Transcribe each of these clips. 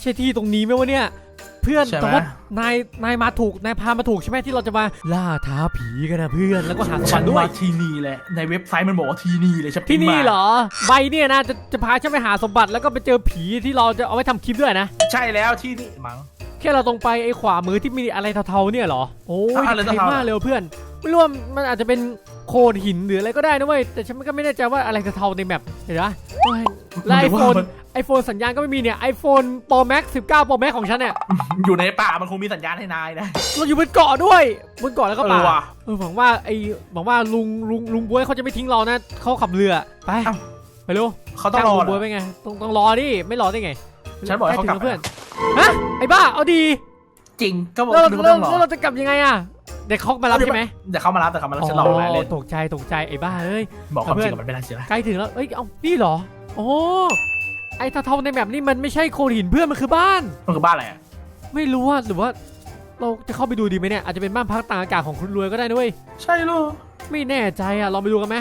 ใช่ที่ตรงนี้ไหมวะเนี่ย เพื่อนใช่ไหม แต่ว่านายนายมาถูกนายพามาถูกใช่ไหมที่เราจะมาล่าท้าผีกันนะเพื่อนแล้วก็หาสมฉับันติด้วว่ายที่นี่แหละ ในเว็บไซต์มันบอกว่าที่นี่เลยฉันที่นี่มาเหรอใบเนี่ยนะจะจะพาฉันไปหาสมบัติแล้วก็ไปเจอผีที่เราจะเอาไว้ทำคลิปด้วยนะ ใช่แล้วที่นี่มั้ง แค่เราตรงไปไอ้ขวามือที่มีอะไรเทาๆเนี่ยเหรอ โอ้ยอะไรไกลเทาๆมากเลยว่ะเพื่อน ไม่รู้ว่ามันอาจจะเป็น โคดหินหรืออะไรก็ได้นะเว้ยแต่ฉันก็ไม่แน่ใจว่าอะไรเทาๆในแมปเห็นปะโอ้ยแล้วไอหรืโฟว่านมันไอโฟนสัญญาณก็ไม่มีเนี่ยไอโฟน Pro Max 19 Pro Max ของฉันเนี่ยอยู่ในป่ามันคงมีสัญญาณให้นายนะ เราอยู่บนเกาะด้วยบนเกาะแล้วก็เอป่าอว่ะ เออหวังว่าไอหวังว่าลุงลุงลุงบวยเขาจะไม่ทิ้งเรานะเขาขับเรือไปเอ้า ไปเร็วเขาต้องรอจ้ลุงเหบรวยอไปไงต้องต้องรอดิไม่รอได้ไงฉันบอกให้เขากลับใล้ถึงแล้วเพื่อนฮะไอ้บ้าเอาดีจริงก็บอกแล้วนึกว่าแล้ต้วองรอแล้วเราจะกลับยังไงอะ เด็กเขามารับใช่ไหมเดี๋ยวเขามารับแต่เขามารับฉันรอนะเล่นตกใจตกใจไอ้บ้าเอ้ยบอกความเพื่จอรินงกับมันไม่ได้เสียนะใกล้ถึงแล้วเอ้ยเอานี่เหรอโอ้ไอ้เทาๆในแบบนี้มันไม่ใช่โคลนหินเพื่อนมันคือบ้านมันคือบ้านอะไรอะไม่รู้ว่าหรือว่า เราจะเข้าไปดูดีไหมเนี่ยอาจจะเป็นบ้านพักตากอากาศของคุณรวยก็ได้นะเว้ยใช่เหรอไม่แน่ใจอะลองไปดูกันไหม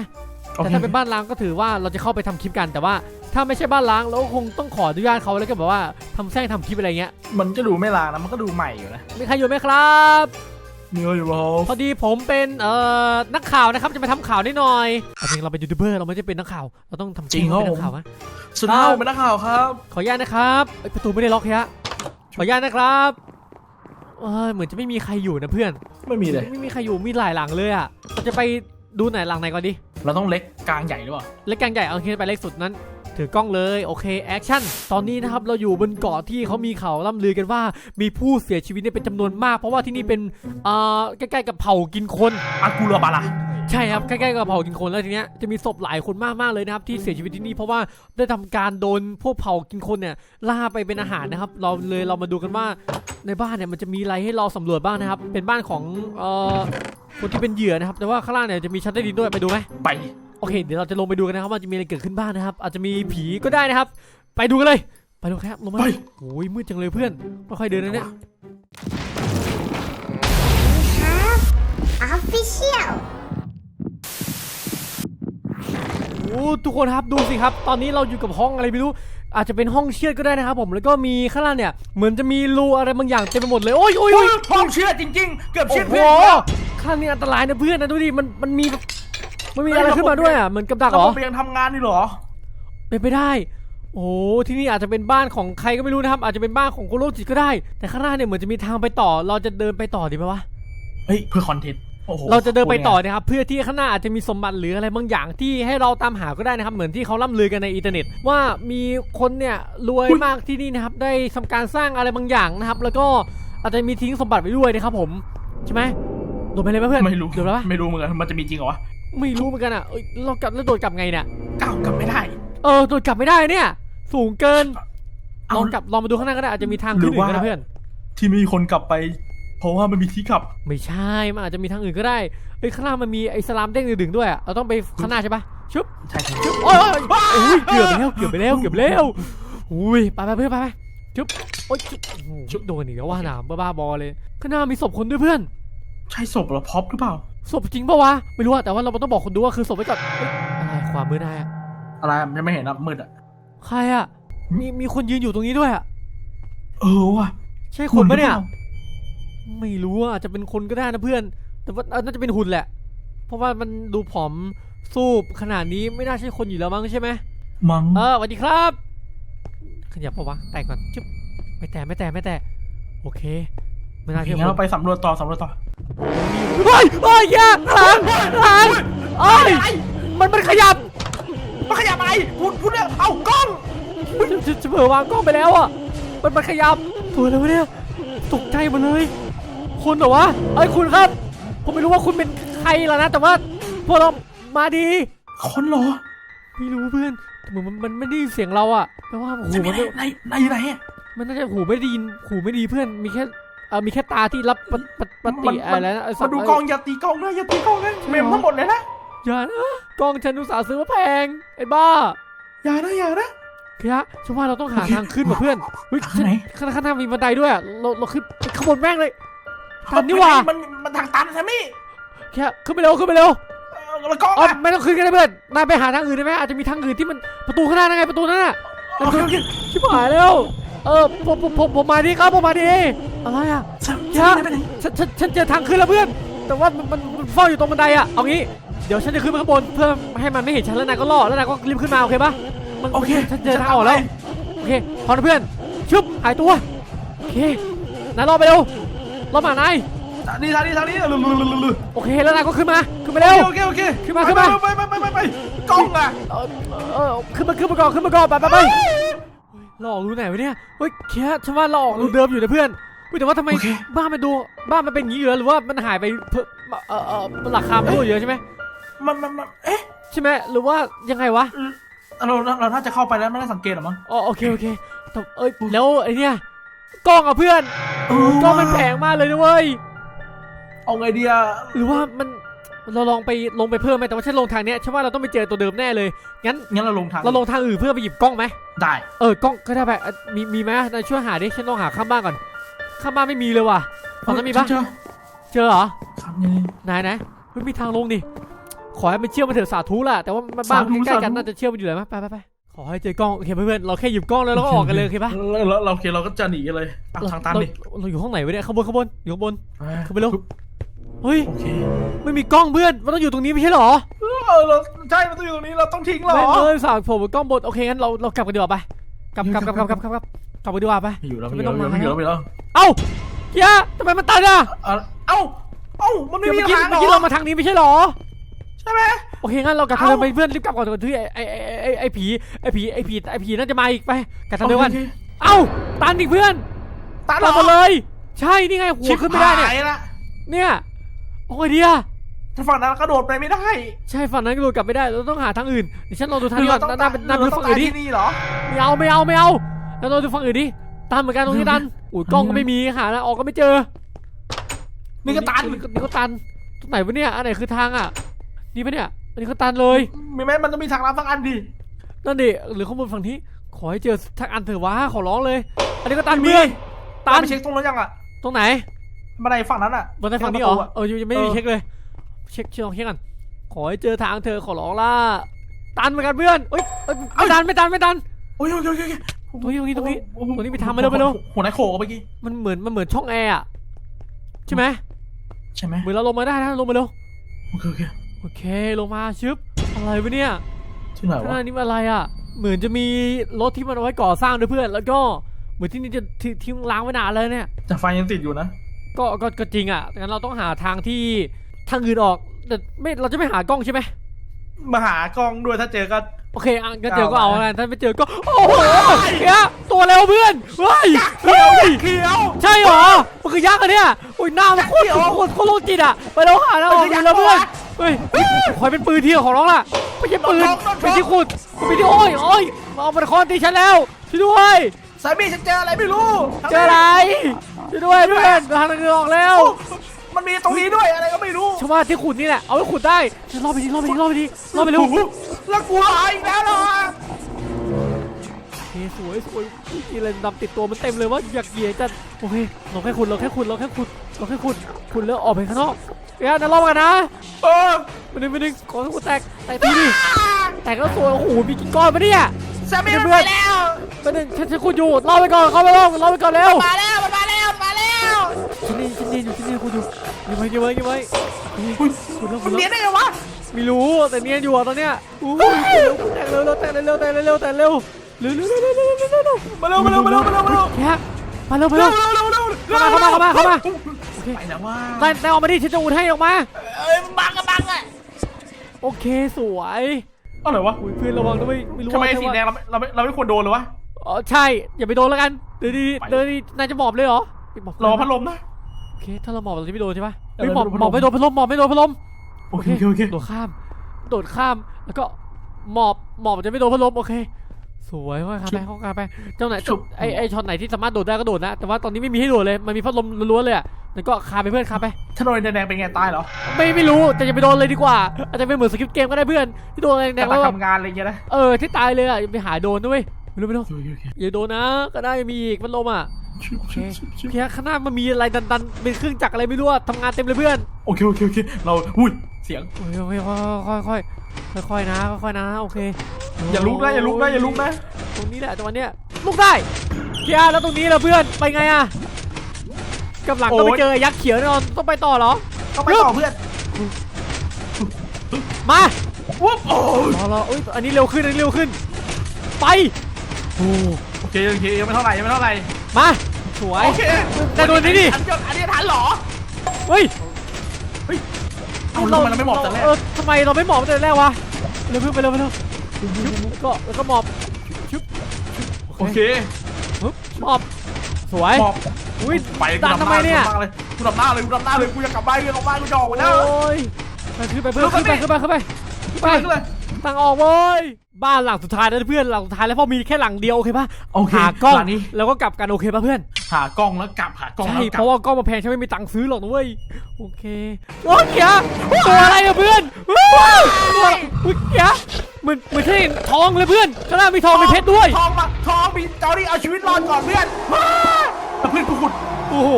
โอแต่เคถ้าเป็นบ้านล้างก็ถือว่าเราจะเข้าไปทำคลิปกันแต่ว่าถ้าไม่ใช่บ้านล้างเราก็คงต้องขออนุญาตเขาแล้วก็แบบว่าทำแซงทำคลิปอะไรเงี้ย มันก็ดูไม่ลางนะมันก็ดูใหม่อยู่นะมีใครอยู่ไหมครับ เนื้ออยู่เปล่าพอดีผมเป็นเอ่อนักข่าวนะครับจะมาทำข่าวนิดหน่อยเอาจริงเราเป็นยูทูบเบอร์เราไม่ได้เป็นนักข่าวเราต้องทำจริงเหรอเป็นนักข่าวนะสุดท้ายผมเป็นนักข่าวครับ ขออนุญาตนะครับเอ้ยประตูไม่ได้ล็อกฮะขออนุญาตนะครับเอยเหมือนจะไม่มีใครอยู่นะเพื่อน ไม่มีเลยไม่มีใครอยู่มีหลายหลังเลยอะเราจะไปดูไหนหลังไหนก่อนดิเราต้องเล็กกลางใหญ่หรือเปล่าเล็กกลางใหญ่เอาคิดไปเล็กสุดนั้น ถือกล้องเลยโอเคแอคชั่นตอนนี้นะครับเราอยู่บนเกาะที่เขามีข่าวล่ำลือกันว่า มีผู้เสียชีวิตเนี่ยเป็นจำนวนมาก เพราะว่าที่นี่เป็นเอ่อใกล้ๆกับเผ่ากินคนอากูรัวบาลาใช่ครับใกล้ๆกับเผ่ากินคนแล้วทีเนี้ยจะมีศพหลายคนมากๆเลยนะครับที่เสียชีวิตที่นี่เพราะว่าได้ทำการโดนพวกเผ่ากินคนเนี่ยล่าไปเป็นอาหารนะครับ เราเลยเรามาดูกันว่าในบ้านเนี่ยมันจะมีอะไรให้เราสำรวจบ้างนะครับ เป็นบ้านของเอ่อคนที่เป็นเหยื่อนะครับ แต่ว่าข้างล่างเนี่ยจะมีชั้นใต้ดินด้วยไปดูไหมไป โอเค เดี๋ยวเราจะลงไปดูกันนะครับว่าจะมีอะไรเกิดขึ้นบ้างนะครับ อาจจะมีผีก็ได้นะครับ ไปดูกันเลย ไปดูครับลงมาไป โอ้ยมืดจังเลยเพื่อนค่อยๆเดินนะเนี่ย have official โอ้ทุกคนครับดูสิครับ ตอนนี้เราอยู่กับห้องอะไรไม่รู้ อาจจะเป็นห้องเชือดก็ได้นะครับผมแล้วก็มีข้างล่างเนี่ยเหมือนจะมีรูอะไรบางอย่างเต็มไปหมดเลยโอ้ยโอ้ยโอ้โอ้ยยห้องเชื่อดจริง ๆ เกือบโอ้เชื่อดโหเพื่อนแล้วข้างนี้อันตรายนะเพื่อนนะดูดิมันมันมีแบบ มันมีอะไรขึ้นมาด้วยอะเหมือนกับดักเหรแล้วอผมยังทำงานนี่เหรอ เป็นไปได้ โอ้ที่นี่อาจจะเป็นบ้านของใครก็ไม่รู้นะครับ อาจจะเป็นบ้านของคนโรคจิตก็ได้ แต่ข้างหน้าเนี่ยเหมือนจะมีทางไปต่อ เราจะเดินไปต่อดีไหมวะเฮ้ยเพื่อคอนเทนต์โอ้โหเราจะเดินไปต่อนะครับเพื่อที่ข้างหน้าอาจจะมีสมบัติหรืออะไรบางอย่างที่ให้เราตามหาก็ได้นะครับ เหมือนที่เขาล่ำลือกันในอินเทอร์เน็ต ว่ามีคนเนี่ยรวยมากที่นี่นะครับ ได้ทำการสร้างอะไรบางอย่างนะครับ แล้วก็อาจจะมีทิ้งสมบัติไว้ด้วยนะครับผมใช่ไหมโดดไปเลยไหมเพื่อนไม่รู้โดดไปปะไม่รู้เหมือนกันมันจะมีจริงเหรอวะ ไม่รู้เหมือนกันอะเอ้ยเรากลับแล้วโดดกลับไงเนี่ยก้าวกลับไม่ได้ เออโดดกลับไม่ได้เนี่ย สูงเกินเอาลองกลับลองมาดูข้างหน้าก็ได้อาจจะมีทางขึ้นหรืออื่นก็ได้ว่าเพื่อน ที่ไม่มีคนกลับไป เพราะว่ามันมีที่กลับ ไม่ใช่มันอาจจะมีทางอื่นก็ได้เฮ้ยข้างล่างมันมีไอ้สลามเด้งดึงๆด้วยอะเราต้องไปข้างหน้าใช่ปะชึบใช่ใช่ชึบโอ้ยโอ้ยโอ้ยเกือบไปแล้วเกือบไปแล้วเกือบไปแล้วอุ้ยไปไปเพื่อนไปไปชึบโอ้ยชึบโอ้โหชึบโดนอีกแล้วว่าหนามบ้าๆบอเลยข้างหน้ามีศพคนด้วยเพื่อน ใช่ศพเหรอพ็อปหรือเปล่า ศพจริงปะวะ ไม่รู้อะแต่ว่าเราต้องบอกคนดูว่าคือศพไว้ก่อนเอ้ยอะไรความมืดได้อะอะไรมันจะไม่เห็นอะมืดอะใครอะมีมีคนยืนอยู่ตรงนี้ด้วยอะเออว่ะใช่คนปะเนี่ยหรือปล่าไม่รู้อะอาจจะเป็นคนก็ได้นะเพื่อน แต่ว่าเออน่าจะเป็นหุ่นแหละ เพราะว่ามันดูผอมสูบขนาดนี้ไม่น่าใช่คนอยู่แล้วมั้งใช่ไหมมั้งเออสวัสดีครับ ขยับปะวะแตะก่อนจุ๊บไม่แตะไม่แตะไม่แตะโอเคไม่น่าโอเคใช่คงั้นนเราไปสำรวจต่อสำรวจต่อ เฮ้ยเฮ้ยแย่หลังหลังเอ้ยมันมันขยับมาขยับอะไรพูดพูดเรื่องเอากล้องจะจะจะเผลอวางกล้องไปแล้วอะมันมันขยับตัวอะไรวะเนี่ยตกใจหมดเลย คุณเหรอวะเอ้ยคุณครับ ผมไม่รู้ว่าคุณเป็นใครแล้วนะ แต่ว่าพวกเรามาดีคนเหรอไม่รู้เพื่อนแต่เหมือนมันมันไม่ได้ยินเสียงเราอะแปลว่าหูจะมีมันไม่ในในไหนอะมันน่าจะหูไม่ได้ยินหูไม่ดีเพื่อนมีแค่ เออมีแค่ตาที่รับปฏิปฏิปมันฏิอะไรนะไอ้สัมาตว์ดูกล้องอย่าตีกล้องนะอย่าตีกล้องนะเมมทั้งหมดเลยนะอย่านะกล้องฉันอุตส่าห์ซื้อมาแพงไอ้บ้าอย่านะอย่านะเฮียฉันว่าเราต้องหาทางขึ้นว่ะเพื่อนเฮ้ยทางไหน ข้างข้างหน้ามีบันไดด้วยอะเราเราขึ้นไปข้างบนแม่งเลยตันนี่หว่ามันมันทางตันใช่ไหมแค่ขึ้นไปเร็วขึ้นไปเร็ว เออแล้วกล้องอ๋ออะไม่ต้องขึ้นก็ได้เพื่อน นายไปหาทางอื่นได้ไหมอาจจะมีทางอื่นที่มันประตูข้างหน้านั่นไงประตูนั่นน่ะโอเคโอเคชิบหายแล้ว เออผมผมผมผมมาดีครับผมมาดีอะไรอะแซมเดี๋ยวไปไหนฉันฉันฉันเจอทางขึ้นแล้วเพื่อน แต่ว่ามันมันมันเฝ้าอยู่ตรงบันไดอะเอางี้เดี๋ยวฉันจะขึ้นไปข้างบนเพื่อให้มันไม่เห็นฉันแล้วนายก็ล่อแล้วนายก็รีบขึ้นมาโอเคปะมันโอเคฉันเจอทางออกแล้วโอเคพร้อมนะเพื่อนชึบหายตัวโอเคนายรอไปเร็วรอมานายทางนี้ทางนี้ทางนี้ลุลุลุลุลุโอเคแล้วนายก็ขึ้นมาขึ้นมาเร็วโอเคโอเคขึ้นมาขึ้นมาไปไปไปไปไปกล้องอะเออเออขึ้นมาขึ้นมาก่อนขึ้นมาก่อนไปไปไป เราออกรูไหนวะเนี่ยเฮ้ยแค่ฉันว่าเราออกรูเดิมอยู่นะเพื่อนเฮ้ยแต่ว่าทำไมโอเคบ้านมันดูบ้านมันเป็นอย่างนี้อยู่แล้วหรือว่ามันหายไปเพิ่มเออเออมันราคามันลดเยอะใช่ไหมมันมันมันเอ๊ะใช่ไหมหรือว่ายังไงวะเราเราเราน่าจะเข้าไปแล้วไม่ได้สังเกตหรอมั้งอ๋อโอเคโอเคแต่เอ้ยแล้วไอ้เนี่ยกล้องอะเพื่อนเออกล้องมันแพงมากเลยนะเว้ยเอาไงดีอะหรือว่ามัน เราลองไปลงไปเพิ่มไหมแต่ว่าฉันลงทางเนี้ยฉันว่าเราต้องไปเจอตัวเดิมแน่เลยงั้นงั้นเราลงทางเราลงทางอื่นเพื่อไปหยิบกล้องไหมได้เออกล้องก็ได้ไปเอ่อมีมีไหมนายช่วยหาดิฉันต้องหาข้างบ้านก่อนข้างบ้านไม่มีเลยว่ะฝั่งนั้นมีปะเจอเจอเหรอครับนี่ไหนไหนเฮ้ยมีทางลงดิขอให้มันเชื่อมมาเถอะสาธุล่ะแต่ว่าบ้านสาธุใกล้ๆกันสาธุน่าจะเชื่อมมันอยู่เลยมั้ยไปไปไปขอให้เจอกล้องโอเคเพื่อนๆเราแค่หยิบกล้องแล้วเราก็ออกกันเลยโอเคปะเราเราเราโอเคเราก็จะหนีกันเลยอะทางตันดิเราเราอยู่ห้องไหนวะเนี่ยข้างบนข้างบนอยู่ข้างบนเข้าไปเร็ว เฮ้ย โอเคไม่มีกล้องเพื่อน มันต้องอยู่ตรงนี้ไม่ใช่เหรอเออเราใช่มันต้องอยู่ตรงนี้เราต้องทิ้งเหรอ ไม่เลยฝากผมกล้องบนโอเคงั้นเราเรากลับกันดีกว่าไปกลับกลับกลับกลับกลับกลับกลับกลับไปดีกว่าไป ไม่อยู่แล้วไม่ไม่ต้อองยู่มาแล้วไม่อยู่แล้วไม่อยู่แล้วเอ้าเฮียทำไมมันตันอะอะเอ้าเอ้ามันไม่เดี๋ยวมีเมื่อกี้ทางเหรอเมื่อกี้เรามาทางนี้ไม่ใช่เหรอ ใช่ไหม โอเคงั้นเรากลับทางเอ้าเดิมไปเพื่อนรีบกลับก่อนก่อนที่ไอ้ไอ้ไอ้ไอ้ไอ้ผีไอ้ผีไอ้ผีไอ้ผีน่าจะมาอีกไปกลับทางเดิมกันโอคเอ้าตันอีกเพื่อนตันตันหมดเลย ใช่นี่ไงหัวขึ้นไม่ได้เนี่ยชิบหาละเนี่ย โอ้ยเดียถ้าฝั่งนั้นกระโดดไปไม่ได้ ใช่ฝั่งนั้นก็โดดกลับไม่ได้ เราต้องหาทางอื่นเดี๋ยวฉันลองดูทางนี้ก่อนเราต้องน่าเป็นน่าเป็นเราต้ฝั่องงอื่นดิตายที่นี่เหรอไม่เอาไม่เอาไม่เอาแล้วเราดูฝั่งอื่นดิตันเหมือนกันตรงนี้ตันอุ้ยกล้องก็ไม่มีหาแล้วออกก็ไม่เจอนี่ก็ตันนี่ก็ตันตรงไหนวะเนี่ยอันไหนคือทางอะนี่ปะเนี่ยอันนี้ก็ตันเลยมีไหมมันต้องมีทางลับสักอันดินั่นดิหรือข้างบนฝั่งนี้ขอให้เจอทักอันเถอะวะขอร้องเลย อันนี้ก็ตันมีเพื่อนตัเรานไปเช็คตรงนั้นยังอะตรงไหน บันไดฝั่งนั้นอะบนใต้ฝั่งนี้เหรอประตูอะเออยังยังไม่ได้เออเช็คเลย เช็คเช็คลองเช็คกันขอให้เจอทางเธอขอร้องล่ะตันเหมือนกันเพื่อนเอ้ยเอ้ยไม่ตันไม่ตันไม่ตันโอ้ยโอเคโอเคโอเคตรงนี้ตรงนี้ตรงนี้โอ้โหตรงนี้มีทางมาเร็วมาเร็วหัวไหนโขกเมื่อกี้มันเหมือนมันเหมือนช่องแอร์อะใช่ไหมใช่ไหมเหมือนเราลงมาได้นะลงมาเร็วโอเคโอเคโอเคลงมาชึบอะไรวะเนี่ยที่ไหนข้างหวะน้านี้มันอะไรอะ เหมือนจะมีรถที่มันเอาไว้ก่อสร้างด้วยเพื่อน แล้วก็เหมือนที่นี่จะทิ้งทิ้งล้างไว้นานเลยเนี่ยแต่ไฟยังติดอยู่นะ ก็ก็ก็จริงอะงั้นเราต้องหาทางที่ทางอื่นออกแต่ไม่เราจะไม่หากล้องใช่ไหมมาหากล้องด้วยถ้าเจอก็ โอเคอะงั้นเจอก็เอาเอาไว้แล้วกันถ้าไม่เจอก็ โอ้โหเนี่ยตัวเร็วเพื่อนเฮ้ยเฮ้ยเขียว ใช่เหรอ มันคือยักษ์อะเนี่ยโอ้ยหน้ามันโคตรโคตรโคตรโลจิตอะ ไปแล้วหาแล้วออกอยู่แล้วเพื่อน เฮ้ยขอให้เป็นปืนที่ของน้องล่ะ ไม่ใช่ปืนเป็นที่ขุดเป็นที่โอ้ยโอ้ยมาเอามันคอนตีฉันแล้วช่วยด้วย สามีฉันเจออะไรไม่รู้เจออะไรช่วยด้วยเพื่อนทางเงินออกแล้ว มันมีตรงนี้ด้วยอะไรก็ไม่รู้ฉันว่าที่ขุดนี่แหละ เอาไว้ขุดได้ฉันรอไปดิรอไปดิรอไปดิรอไปเร็วแล้วกูหายอีกแล้วเหรอโอเคสวยสวยมีอะไรดำติดตัวมันเต็มเลยว่าอยากเหยียดจัดโอเคเราแค่ขุดเราแค่ขุดเราแค่ขุดเราแค่ขุดขุดแล้วออกไปข้างนอกเดี๋ยวนะรอบกันนะเออมาหนึ่งมาหนึ่งขอให้ขุดแตกแตกทีดิแตกแล้วสวยโอ้โหมีกี่ก้อนมาเนี่ยสามีมันไปแล้ว มาหนึ่งฉันฉันขุดอยู่รอไปก่อนเข้าไปรอรอไปก่อนเร็วมาแล้วมันมาแล้วมาแล้วฉันนี่ฉันนี่อยู่ฉันนี่ขุดอยู่ยังไงยังไงยังไงขุดแล้วขุมัดนแล้วเนียนได้ไงวะไม่รู้แต่เนียนอยู่อะตอนเนี้ยอู้ยแต่เร็วแต่เร็วแต่เร็วแต่เร็วเร็วเร็วเร็วเร็วเร็วเร็วเร็วเร็วมาเร็วมาเร็วมาเร็วมาเร็วมาเร็วแค่มาเร็วมาเร็เร็ววเร็วเร็วเร็วเข้ามาเข้ามาเข้ามาเข้ามาโอเคไปแล้วว่าได้ได้ออกมาดิฉันจะอุดให้ออกมาเอ้ยบังอะบังอะโอเคสวยอะไรวะอุ้ยเพื่อนระวังนะไม่ไม่รู้ทำไมว่าสีแดงเราไม่เราไม่เราไม่ควรโดนเลยวะ อ๋อใช่ อย่าไปโดนแล้วกันเดี๋ยวดีไป เดี๋ยวดีนายจะหมอบเลยเหรอไม่หมอบรอพัดลมนะ โอเค ถ้าเราหมอบเราจะไม่โดนใช่ปะเออเฮ้ยหมอบไม่หมอบโดไม่นโดนพัดลมหมอบไม่โดนพัดลมโอเคโอเค โอเค โดดข้าม โดดข้าม แล้วก็หมอบ หมอบจะไม่โดนพัดลมโอเค สวยมากครับไปเข้ากันไปเจ้าไหนฉุบ ไอไอช็อตไหนที่สามารถโดดได้ก็โดดนะ แต่ว่าตอนนี้ไม่มีให้โดดเลย มันมีพัดลมล้วนๆเลยอะแล้วก็คาไปเพื่อนคาไปถ้าโดนแดงๆเป็นไงตายเหรอไม่ไม่รู้ แต่อย่าไปโดนเลยดีกว่า อาจจะเป็นเหมือนสกิปเกมก็ได้เพื่อนที่โดนแดแต่งๆแล้วแบบทำงานอะไรอย่างเงี้ยนะ เออที่ตายเลยอะอย่าไปหาโดนด้วย ไม่รู้ไม่รู้โอเคโอเคอย่าโดนนะก็ได้มีอีกพัดลมอะโโอเคเพียข้างหน้ามันมีอะไรดันๆเป็นเครื่องจักรอะไรไม่รู้อะทำงานเต็มเลยเพื่อนโอเคโอเคโอเคเราอุ้ยเสียงโอ้ยโอ้ยค่อยค่อยค่อยค่อยๆนะค่อยๆนะโอเค อย่าลุกนะอย่าลุกนะอย่าลุกนะตรงนี้แหละจังหวะเนี้ยลุกได้เพียแล้วตรงนี้ล่ะเพื่อนไปไงอะกับหลังก็ไปเจอยักษ์เขียวแน่นอนต้องไปต่อเหรอต้องไปต่อเพื่อนมาวุ๊บโอ้ยรอรออุ้ยอันนี้เร็วขึ้นอันนี้เร็วขึ้น ไป โอ้โอเคโอเคยังไม่เท่าไหร่ยังไม่เท่าไหร่มาสวยโอเคแต่โดนนี่ดิอันนี้อันนี้ทันเหรอเฮ้ยเอาทำไมเราไม่หมอบแต่แรกเออทำไมเราไม่หมอบแต่แรกวะเร็วเพิ่งไปเร็วไปเร็วแล้วก็แล้วก็หมอบชึบโอเคฮึบหมอบสวยหมอบอุ้ยไปดันทำไมเนี่ยกูดับหน้าเลยกูดับหน้าเลยกูจะกลับบ้านกูจะกลับบ้านกูจะออกมาแล้วโอ้ยไปขึ้นไปเพื่อนลุกขึ้นไปขึ้ขึ้นนไปไปขึ้นไปขึ้นไปไปเลยทางออกเว้ย บ้านหลังสุดท้ายแล้วเพื่อนหลังสุดท้ายแล้วเพราะมีแค่หลังเดียวโอเคปะโอเคหากล้องหลังนี้ แล้วก็กลับกันโอเคปะเพื่อนหากล้องแล้วกลับหากล้องใช่แล้วกเพลับราะว่ากล้องมาแพงฉันไม่มีตังค์ซื้อหรอกนะเว้ยโอเคโอ้ยเกียร์ตัวอะไรอะเพื่อนว้าวตัวอุ้ยเกียร์เหมือนเหมือนที่ทองเลยเพื่อนข้างหน้ามีทองมีเพชรด้วย ทองมาทองมีเจ้านี่เอาชีวิตรอดก่อนเพื่อนเอาเพื่อนกูขุดโอ้โห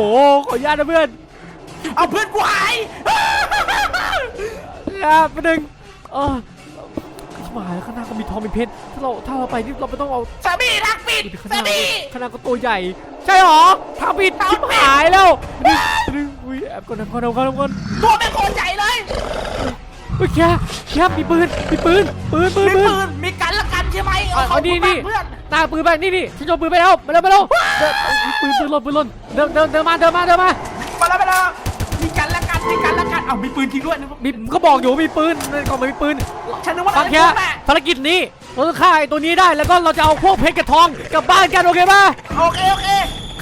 ขออนุญาตนะเพื่อนเอาเพื่อนกูหายอย่าประเด็นเออ ชิบหายแล้วข้างหน้าก็มีทองมีเพชรถ้าเราถ้าเราไปนี่เราไม่ต้องเอาสามีรักปิดข้างหสาน้ามีข้างหน้าก็ตัวใหญ่ ใช่หรอทางปิดทางปิดชิบหายแล้วนี่นี่อุ้ยแอบก่อนแอบก่อนแอบก่อนแอบก่อนตัวเป็นคนใหญ่เลยเฮ้ยแค่แค่มีปืนมีปืนปืนปืนมีปืนปืนมีกันละกันใช่ไหมเอาเอานี่นี่เพื่อนตาปืนไปนี่นี่ฉันโยนปืนไปแล้วมาเร็วมาเร็วเดินเอาปืนปืนหล่นปืนหล่นเดินเดินเดินมาเดินมาเดินมามาแล้วมาแล้ว เอามีปืนจริงด้วยนึกว่ามีก็บอกอยู่ว่ามีปืนในกล่องมันมีปืน ฉันนึกว่าฟังอะไรแค่แม่ภารกิจนี้เราต้องฆ่าไอ้ตัวนี้ได้แล้วก็เราจะเอาพวกเพชรกับทองกลับบ้านกันโอเคป่ะโอเคโอเค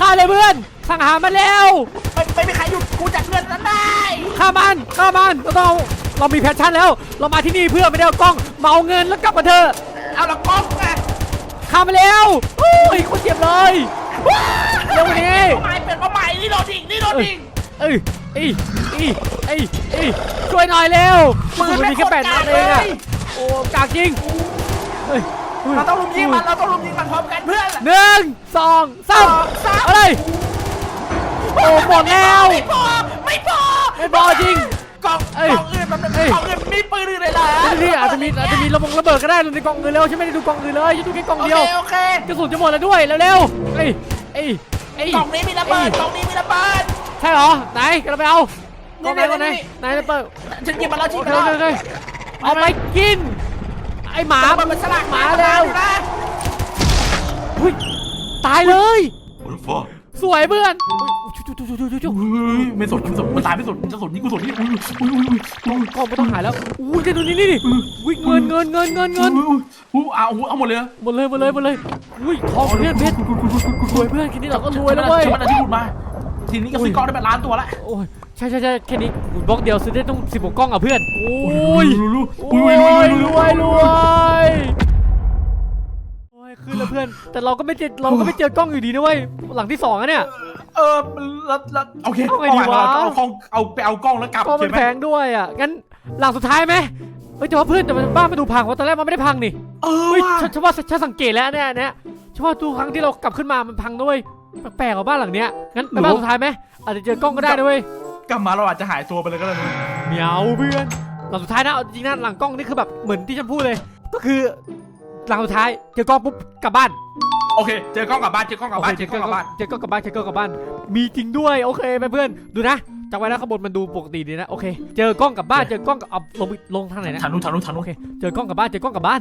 ฆ่าเลยเพื่อนสั่งอาหารมาแล้วไม่ไม่มีใครหยุดกูจากเงินนั้นได้ฆ่ามันฆ่ามันเราต้องเอาเรามีแพชชั่นแล้ว เรามาที่นี่เพื่อไม่ได้เอากล้องมาเอาเงินแล้วกลับมาเถอะเอาละก้องไงฆ่ามาแล้วโอ้ยคนเจ็บเลยเร็วกว่านี้เป้าหมายเปลี่ยนเป้าหมายนี่โดนยิงนี่โดนยิง เอ้ยเอ้ยเอ้ยเอ้ยเอ้ยช่วยหน่อยเร็วปืนมันมีแค่ไม่แปดกดนัดกาเองอะเลยโอ้กากจริงเฮ้ยฮ้ยเราต้องลุมยิงมันเราต้องลุมยิงมันพร้อมกันเพื่อนหนึ่งสองสามสองสามอะไรโอ้หมดแล้วไม่พอไม่พอไม่พอจริงกล่องเอ้ยกล่องอื่นมันเอ้ยกล่องอื่นมีปืนอื่นเลยเหรอนี่อาจจะมีอาจจะมีระบงระเบิดก็ได้ในกล่องอื่นแล้วฉันไม่ได้ดูกล่องอื่นเลยฉันดูแค่กล่องโอเดีเคยวโอเคกระสุนจะหมดแล้วด้วยเร็วๆเอ้ยเอ้ยเอ้ยกล่องนี้มีระเบิดอ้ยกล่องนี้มีระเบิด ใช่เหรอ ไหนกระไปเอากล่องไหนนี่กล่องไหนนี่ไหนระเบิดฉันกินมาแล้วโอชิมเคมาโอแล้วเคโอเคเอาไปกิน ไอหมามันเป็นสลักหมาแล้วอยู่นะหุ้ยตายเลย What the fuck? สวยเพื่อนอุ๊ยจุ๊จุ๊จุ๊จุ๊จุ๊จุ๊อุ้ยไม่สนไม่สนมันตายไม่สนจะสนนี่กูสนนี่อุ้ยอุ้ยอุ้ยอุ้ยกล้องกล้องไม่ต้องหายแล้วอุ้ยเดี๋ยวดูนี่นี่ดิอุ้ยเงินเงินเงินเงินเงินอุ้ยอุ้ยเอาเอาหมดเลยหมดเลยหมดเลยหมดเลยอุ้ยทองเพื่อนเพชรรวยเพื่อนแค่นี้เราก็รวยแล้วเว้ยฉันมันที่พูดมา ทีนี้ก็ซื้อกล้องได้เป็นล้านตัวละโอ้ยใช่ใช่ใช่แค่นี้บล็อกเดียวซื้อได้ต้องสิบกว่ากล้องอะเพื่อนโอ้ยอุ้ยโอ้อุ้ยยอุ้ยรวยรวยโอ้ยขึ้นแล้วเพื่อน แต่เราก็ไม่เจอเราก็ไม่เจอกล้องอยู่ดีนะเว้ยหลังที่สองอะเนี่ย เออแล้วแล้วโอเคเอาไงดีวะ เอากล้องเอาไปเอากล้องแล้วกลับกล้องมันใช่ไหมแพงด้วยอะงั้นหลังสุดท้ายไหมเฮ้ยแต่ว่าเพื่อนแต่มันบ้านมันดูพังเพราะตอนแรกมันไม่ได้พังนี่ เออเฮ้ยว่ะฉันฉันว่าฉันสังเกตแล้วเนี่ยเนี่ยฉันว่าทุกครั้งที่เรากลับขึ้นมามันพังด้วย แปลกๆกว่าบ้านหลังเนี้ยงั้นไปบ้านสุดท้ายไหมอาจจะเจอกล้องก็ได้นะเว้ยกลับมาเราอาจจะหายตัวไปเลยก็ได้นะเหมียวเพื่อนหลังสุดท้ายนะเอาจริงๆนะหลังกล้องนี่คือแบบเหมือนที่ฉันพูดเลย ก็คือหลังสุดท้ายเจอกล้องปุ๊บกลับบ้านโอเค เจอกล้องกลับบ้านเจอกล้องกลับบ้านโอเจเคอกล้องกลับบ้านเจอกล้องกลับบ้านเจอกล้องกลับบ้าน มีจริงด้วยโอเคไปเพื่อนดูนะจำไว้นะข้างบนมันดูปกติดีนะโอเค เจอกล้องกลับบ้านเจอกล้องกับเอาลงไปลงทางไหนนะทางนู้นทางนู้นทางนู้โอนเคเจอกล้องกลับบ้านเจอกล้องกลับบ้าน